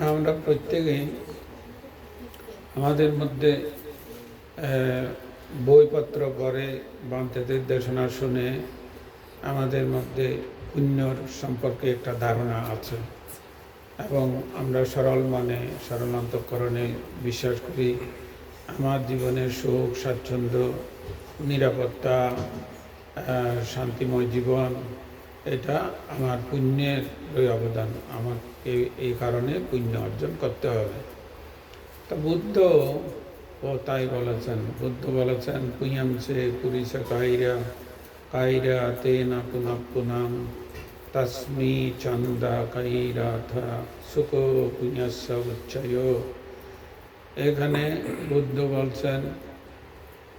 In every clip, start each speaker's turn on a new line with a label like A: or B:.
A: আমরা প্রত্যেকেই আমাদের মধ্যে বইপত্র পড়ে বান্তেদের দেশনা শুনে আমাদের মধ্যে পুণ্যর সম্পর্কে একটা ধারণা আছে। এবং আমরা সরল মনে, সরল বিশ্বাস করি, আমার জীবনের সুখ, স্বাচ্ছন্দ্য, নিরাপত্তা শান্তিময় জীবন এটা আমার পুণ্যের অবদান। আমার এই কারণে পুণ্য অর্জন করতে হবে। তা বুদ্ধ ও তাই বলেছেন, বুদ্ধ বলেছেন পুঁয়াম সে কাইরা কাইরা তে না পুনা পুনাম তস্মি চন্দা কৈরাথ সুখ পুণ্যস্য উচ্চয়। এখানে বুদ্ধ বলছেন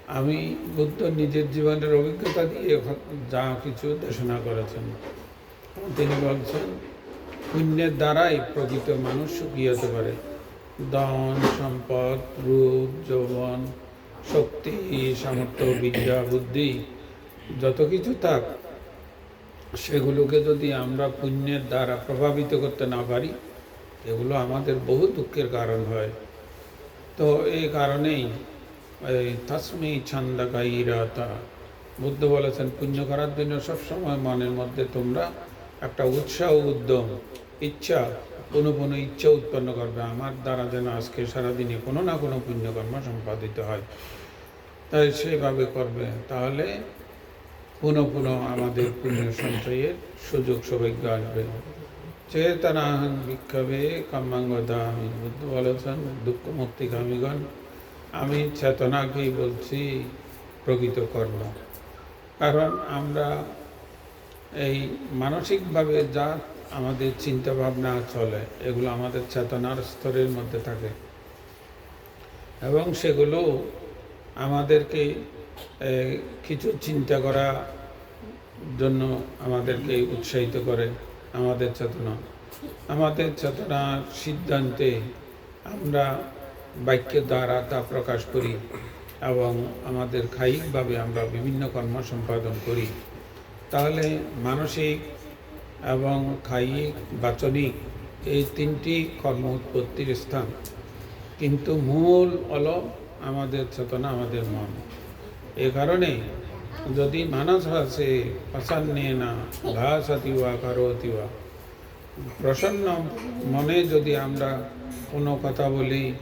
A: আমি বুদ্ধ নিজের জীবনের অভিজ্ঞতা দিয়ে যা কিছু দেশনা করেছেন। তিনি বলছেন, পুণ্যের দ্বারাই প্রকৃত মানুষ সুখী হতে পারে। ধন, সম্পদ, রূপ, যৌবন, শক্তি, সামর্থ্য, বিদ্যা, বুদ্ধি, যত কিছু থাক, সেগুলোকে যদি আমরা পুণ্যের দ্বারা প্রভাবিত করতে না পারি, এগুলো আমাদের বহু দুঃখের কারণ হয়। তো এই কারণেই তস্মি ছন্দকাইরাতা বুদ্ধ বলেছেন, পুণ্য করার জন্য সবসময় মনের মধ্যে তোমরা একটা উৎসাহ, উদ্যম, ইচ্ছা, কোনো কোনো ইচ্ছা উৎপন্ন করবে। আমার দ্বারা যেন আজকে সারাদিনে কোনো না কোনো পুণ্যকর্ম সম্পাদিত হয়। তাই সেভাবে করবে। তাহলে পুনঃ পুনঃ আমাদের পুণ্য সঞ্চয়ের সুযোগ, সৌভাগ্য আসবে। চেতনাহং বিক্ষোভে কাম্যাঙ্গদা আমি বুদ্ধ বলেছেন, দুঃখ মুক্তি কামিগণ আমি চেতনাকেই বলছি প্রকৃত কর্ম। কারণ আমরা এই মানসিকভাবে যা আমাদের চিন্তা ভাবনা চলে, এগুলো আমাদের চেতনার স্তরের মধ্যে থাকে। এবং সেগুলো আমাদেরকে কিছু চিন্তা করা জন্য আমাদেরকে উৎসাহিত করে আমাদের চেতনা। আমাদের চেতনার সিদ্ধান্তে আমরা বাক্যের দ্বারা তা প্রকাশ করি এবং আমাদের কায়িকভাবে আমরা বিভিন্ন কর্ম সম্পাদন করি। তাহলে মানসিক এবং কায়িক বাচনিক এই তিনটি কর্ম উৎপত্তির স্থান। কিন্তু মূল হলো আমাদের চেতনা, আমাদের মন। এ কারণে যদি মানস আছে প্রসন্নে না ভাষাতিবা কারোতিবা। প্রসন্ন মনে যদি আমরা কোনো কথা বলি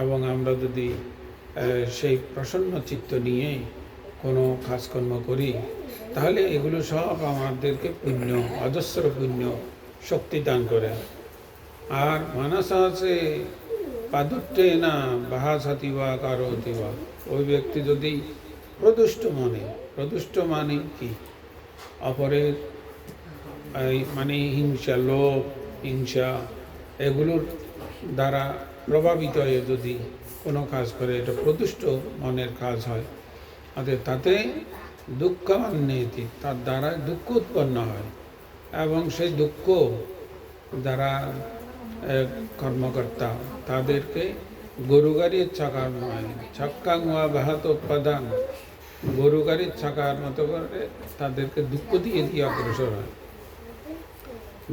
A: এবং আমরা যদি সেই প্রসন্ন চিত্ত নিয়ে কোনো কাজকর্ম করি, তাহলে এগুলো সব আমাদেরকে পুণ্য, অজস্র পুণ্য শক্তি দান করে। আর মানস আছে পাদুট্টে না বাহাসাতি বা কারোতি বা। ওই ব্যক্তি যদি প্রদুষ্ট মনে, প্রদুষ্ট মানে কি? অপরের মানে হিংসা, লোভ, হিংসা, এগুলোর দ্বারা প্রভাবিত হয়ে যদি কোনো কাজ করে, এটা প্রদুষ্ট মনের কাজ হয়, অতএব তাতে দুঃখ অন্যেতি তার দ্বারা দুঃখ উৎপন্ন হয় এবং সেই দুঃখ যারা কর্মকর্তা তাদেরকে গরু গাড়ির চাকার নয় ছক্কাং ওয়া ব্যাহত উৎপাদন। গরু গাড়ির চাকার মতো করে তাদেরকে দুঃখ দিয়ে দিয়ে অগ্রসর হয়।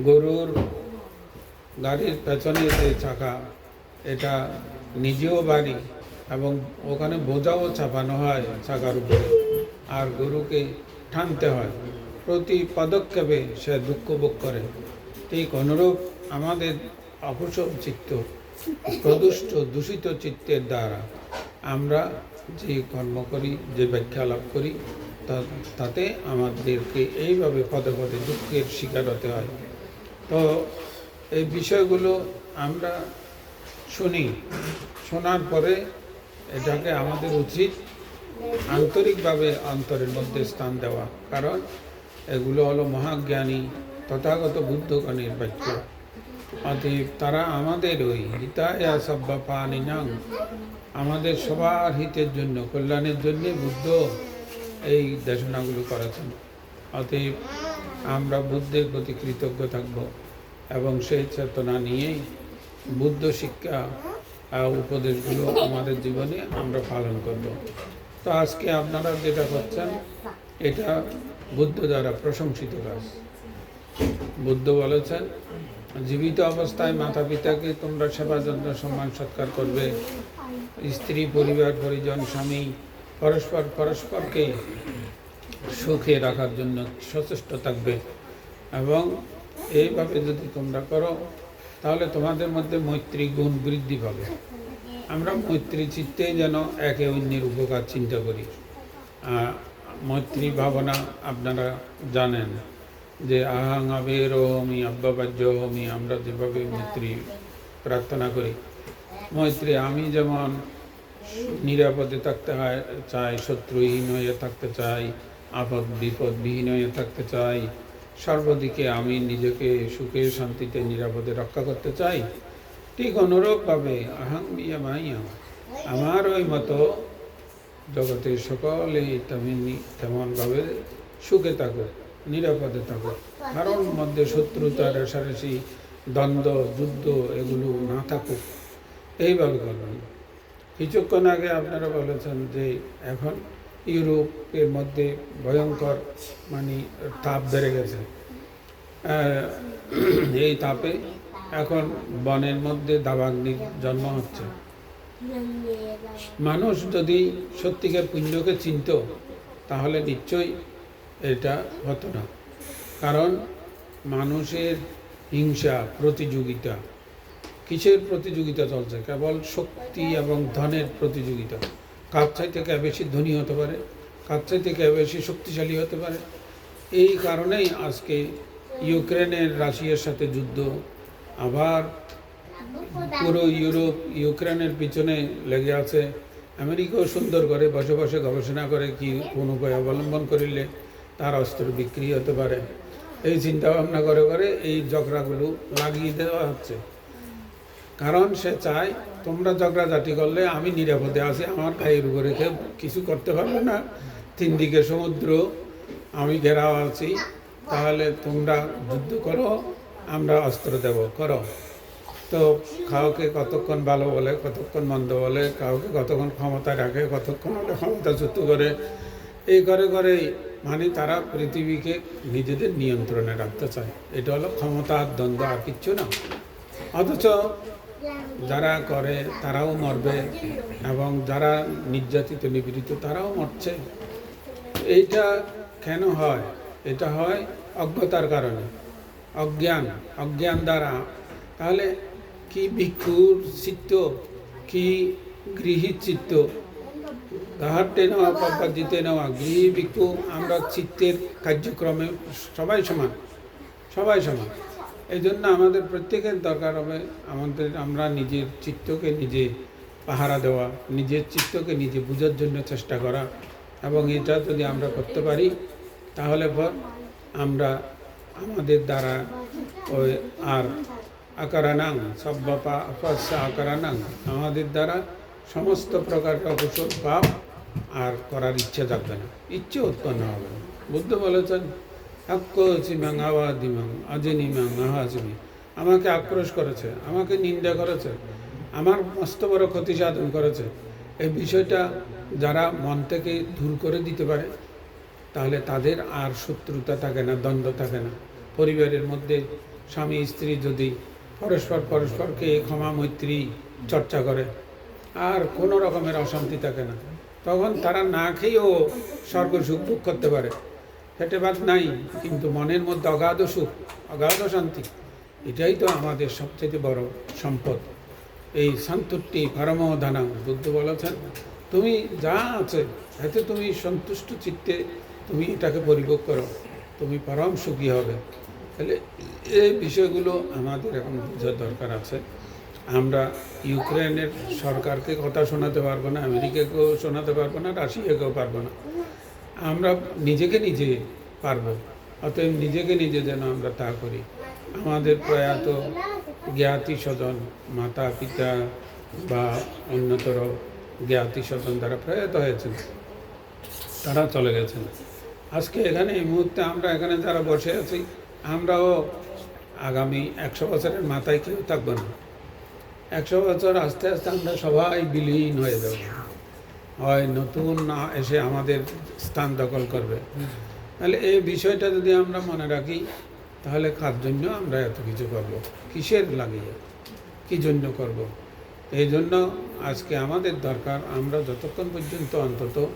A: গরুর গাড়ির পেছনে যে চাকা এটা নিজেও বাড়ি এবং ওখানে বোঝাও চাপানো হয় চাকার উপরে। আর গরুকে টানতে হয়। প্রতি পদক্ষেপে সে দুঃখ ভোগ করে। ঠিক অনুরূপ আমাদের অকুশল চিত্ত, প্রদুষ্ট দূষিত চিত্তের দ্বারা আমরা যে কর্ম করি, যে ব্যাখ্যা লাভ করি তাতে আমাদেরকে এইভাবে পদে পদে দুঃখের শিকার হতে হয়। তো এই বিষয়গুলো আমরা শুনি। শোনার পরে এটাকে আমাদের উচিত আন্তরিকভাবে অন্তরের মধ্যে স্থান দেওয়া। কারণ এগুলো হলো মহাজ্ঞানী, তথাগত বুদ্ধগণের বাক্য। অতএব তারা আমাদের ওই হিতায়া সব্বা পানি নাং। আমাদের সবার হিতের জন্য, কল্যাণের জন্য বুদ্ধ এই দেশনাগুলো করেছেন। অতএব আমরা বুদ্ধের প্রতি কৃতজ্ঞ থাকব এবং সেই চেতনা নিয়েই বুদ্ধ শিক্ষা উপদেশগুলো আমাদের জীবনে আমরা পালন করব। তো আজকে আপনারা যেটা করছেন, এটা বুদ্ধ দ্বারা প্রশংসিত কাজ। বুদ্ধ বলেছেন, জীবিত অবস্থায় মাতা পিতাকে তোমরা সেবা যত্ন, সম্মান, সৎকার করবে। স্ত্রী, পরিবার, পরিজন, স্বামী, পরস্পর, পরস্পরকে সুখে রাখার জন্য সচেষ্ট থাকবে। এবং এইভাবে যদি তোমরা করো তাহলে তোমাদের মধ্যে মৈত্রী গুণ বৃদ্ধি পাবে। আমরা মৈত্রী চিত্তে যেন একে অন্যের উপকার চিন্তা করি। মৈত্রী ভাবনা আপনারা জানেন যে আহাং আবের হমি আব্বাবাজ্য হমি আমরা যেভাবে মৈত্রী প্রার্থনা করি। মৈত্রী, আমি যেমন নিরাপদে থাকতে হয়, চাই, শত্রুহীন হয়ে থাকতে চাই আপদ বিপদবিহীন হয়ে থাকতে চাই সর্বদিকে আমি নিজেকে সুখে, শান্তিতে, নিরাপদে রক্ষা করতে চাই। ঠিক অনুরূপভাবে আহাং মিয়া মাইয়া আমার ওই মতো জগতের সকলে তেমনি তেমনভাবে সুখে থাকো নিরাপদে থাকো কারণ মধ্যে শত্রুতা, রেশারেশি, দ্বন্দ্ব, যুদ্ধ এগুলো না থাকুক। এইভাবে করবেন কিছুক্ষণ আগে আপনারা বলেছেন যে এখন ইউরোপের মধ্যে ভয়ঙ্কর মানে তাপ বেড়ে গেছে। এই তাপে এখন বনের মধ্যে দাবাগ্নির জন্ম হচ্ছে। মানুষ যদি সত্যিকার পুণ্যকে চিনত, তাহলে নিশ্চয়ই এটা হতো না। কারণ মানুষের হিংসা, প্রতিযোগিতা, কিসের প্রতিযোগিতা চলছে? কেবল শক্তি এবং ধনের প্রতিযোগিতা। কার চাইতে কে বেশি ধনী হতে পারে কার চাইতে কে বেশি শক্তিশালী হতে পারে। এই কারণেই আজকে ইউক্রেনের রাশিয়ার সাথে যুদ্ধ, আবার পুরো ইউরোপ ইউক্রেনের পিছনে লেগে আছে। আমেরিকাও সুন্দর করে বসে বসে গবেষণা করে কি কোন উপায় অবলম্বন করিলে তার অস্ত্র বিক্রি হতে পারে। এই চিন্তা ভাবনা করে করে এই ঝগড়াগুলো লাগিয়ে দেওয়া হচ্ছে। কারণ সে চায় তোমরা ঝগড়াঝাটি করলে আমি নিরাপদে আছি, আমার গায়ের উপরে কেউ কিছু করতে পারবে না। তিন দিকে সমুদ্র, আমি ঘেরাও আছি। তাহলে তোমরা যুদ্ধ করো, আমরা অস্ত্র দেব, করো। তো কাউকে কতক্ষণ ভালো বলে, কতক্ষণ মন্দ বলে, কাউকে কতক্ষণ ক্ষমতা রাখে, কতক্ষণ হলে ক্ষমতা যুদ্ধ করে, এই করে করে মানে তারা পৃথিবীকে নিজেদের নিয়ন্ত্রণে রাখতে চায়। এটা হলো ক্ষমতা আর দ্বন্দ্ব আর কিচ্ছু না। অথচ যারা করে, তারাও মরবে এবং যারা নির্যাতিত, নিপীড়িত, তারাও মরছে। এইটা কেন হয়? এটা হয় অজ্ঞতার কারণে। অজ্ঞান অজ্ঞান দ্বারা। তাহলে কি ভিক্ষুর চিত্ত, কি গৃহীর চিত্ত? তাহারটে নেওয়া পাপা জিতে নেওয়া, গৃহী, ভিক্ষু, আমরা চিত্তের কার্যক্রমে সবাই সমান সবাই সমান। এই জন্য আমাদের প্রত্যেকের দরকার হবে আমাদের, আমরা নিজের চিত্তকে নিজে পাহারা দেওয়া, নিজের চিত্তকে নিজে বুঝার জন্য চেষ্টা করা এবং এটা যদি আমরা করতে পারি, তাহলে পর আমরা আমাদের দ্বারা ওই আর আকারানাং, সব্বাপা অপাস্যা আকারানাং, আমাদের দ্বারা সমস্ত প্রকার অকুশল পাপ আর করার ইচ্ছে থাকবে না। ইচ্ছে উৎপন্ন হবে না। বুদ্ধ বলেছেন আক্রোচিমাং আওয়াদিমাং, আজিনিমাং আহাজিমি আমাকে আক্রোশ করেছে, আমাকে নিন্দা করেছে, আমার মস্ত বড় ক্ষতি সাধন করেছে। এই বিষয়টা যারা মন থেকে দূর করে দিতে পারে, তাহলে তাদের আর শত্রুতা থাকে না, দ্বন্দ্ব থাকে না। পরিবারের মধ্যে স্বামী, স্ত্রী যদি পরস্পর পরস্পরকে ক্ষমা, মৈত্রী চর্চা করে, আর কোনো রকমের অশান্তি থাকে না, তখন তারা না খেয়েও স্বর্গ সুখ ভোগ করতে পারে। পেটে ভাত নাই, কিন্তু মনের মধ্যে অগাধ সুখ, অগাধ শান্তি, এটাই তো আমাদের সবচেয়ে বড় সম্পদ। এই সন্তুষ্টি পরমধানা বুদ্ধ বলেছেন, তুমি যা আছে এতে তুমি সন্তুষ্ট চিত্তে তুমি এটাকে পরিভোগ করো, তুমি পরম সুখী হবে। তাহলে এই বিষয়গুলো আমাদের এখন বোঝার দরকার আছে। আমরা ইউক্রেনের সরকারকে কথা শোনাতে পারব না, আমেরিকাকেও শোনাতে পারব না, রাশিয়াকেও পারব না। আমরা নিজেকে নিজে পারব, অতএব নিজেকে নিজে যেন আমরা তা করি। আমাদের প্রয়াত জ্ঞাতি স্বজন মাতা পিতা বা অন্যতর জ্ঞাতি স্বজন তারা প্রয়াত হয়েছেন, তারা চলে গেছেন। আজকে এখানে এই মুহূর্তে আমরা এখানে যারা বসে আছি, আমরাও আগামী একশো বছরের মাথায় কেউ থাকব না। একশো বছর আস্তে আস্তে আমরা সবাই বিলীন হয়ে যাব। হয়, নতুন না এসে আমাদের স্থান দখল করবে। তাহলে এই বিষয়টা যদি আমরা মনে রাখি, তাহলে কার জন্য আমরা এত কিছু করব? কিসের লাগিয়ে কি জন্য করব? এই জন্য আজকে আমাদের দরকার, আমরা যতক্ষণ পর্যন্ত অন্তত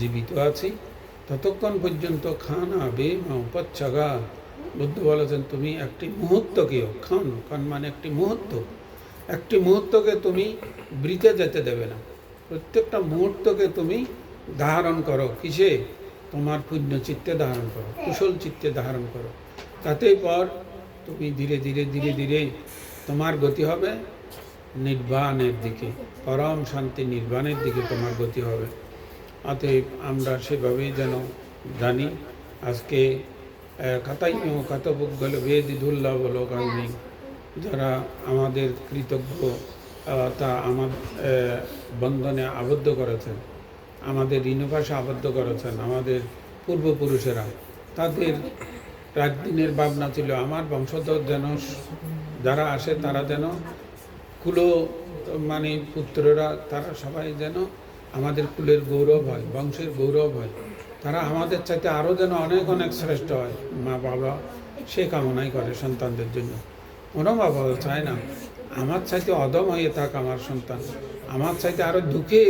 A: জীবিত আছি, ততক্ষণ পর্যন্ত খানা বেমা উপচ্ছাগা। বুদ্ধ বলেছেন, তুমি একটি মুহূর্ত মুহূর্তকেও খান খান মানে একটি মুহূর্ত। একটি মুহূর্তকে তুমি বৃতে যেতে দেবে না। প্রত্যেকটা মুহূর্তকে তুমি ধারণ করো কিসে? তোমার পুণ্য চিত্তে ধারণ করো কুশল চিত্তে ধারণ করো। তাতেই পর তুমি ধীরে ধীরে ধীরে ধীরে তোমার গতি হবে নির্বাণের দিকে পরম শান্তি নির্বাণের দিকে তোমার গতি হবে। অতএব আমরা সেভাবেই যেন জানি আজকে কাতাই কত গেল বেদ ধুল্লা বলো কারণে যারা আমাদের কৃতজ্ঞ তা আমার বন্ধনে আবদ্ধ করেছেন। আমাদের ঋণপাশে আবদ্ধ করেছেন, আমাদের পূর্বপুরুষেরা। তাদের রাত দিনের ভাবনা ছিল, আমার বংশধর যেন যারা আসে তারা যেন কুলো মানে পুত্ররা, তারা সবাই যেন আমাদের কুলের গৌরব হয়, বংশের গৌরব হয়। তারা আমাদের চাইতে আরও যেন অনেক অনেক শ্রেষ্ঠ হয় মা বাবা সে কামনাই করে সন্তানদের জন্য। কোনো বাবা চায় না। আমার চাইতে অদম হয়ে থাক আমার সন্তান। আমার চাইতে আরও দুঃখে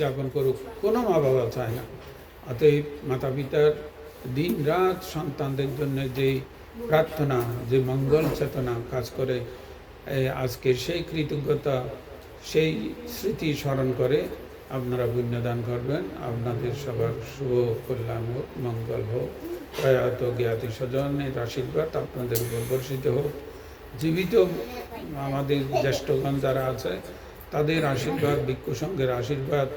A: যাপন করুক, কোনো মা বাবা চায় না। অতএব মাতা পিতার দিন রাত সন্তানদের জন্য যে প্রার্থনা, যে মঙ্গল চেতনা কাজ করে আজকে সেই কৃতজ্ঞতা, সেই স্মৃতি স্মরণ করে আপনারা পুণ্যদান করবেন। আপনাদের সবার শুভ কল্যাণ হোক, মঙ্গল হোক। প্রয়াত জ্ঞাতি স্বজনের আশীর্বাদ আপনাদের উপর বর্ষিত হোক। জীবিত আমাদের জ্যেষ্ঠগণ যারা আছে, তাদের আশীর্বাদ বৃক্ষ সঙ্গের আশীর্বাদ,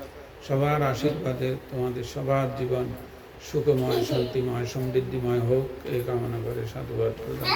A: সবার আশীর্বাদে তোমাদের সবার জীবন সুখময়, শান্তিময়, সমৃদ্ধিময় হোক। এই কামনা করে সাধুবাদ প্রদান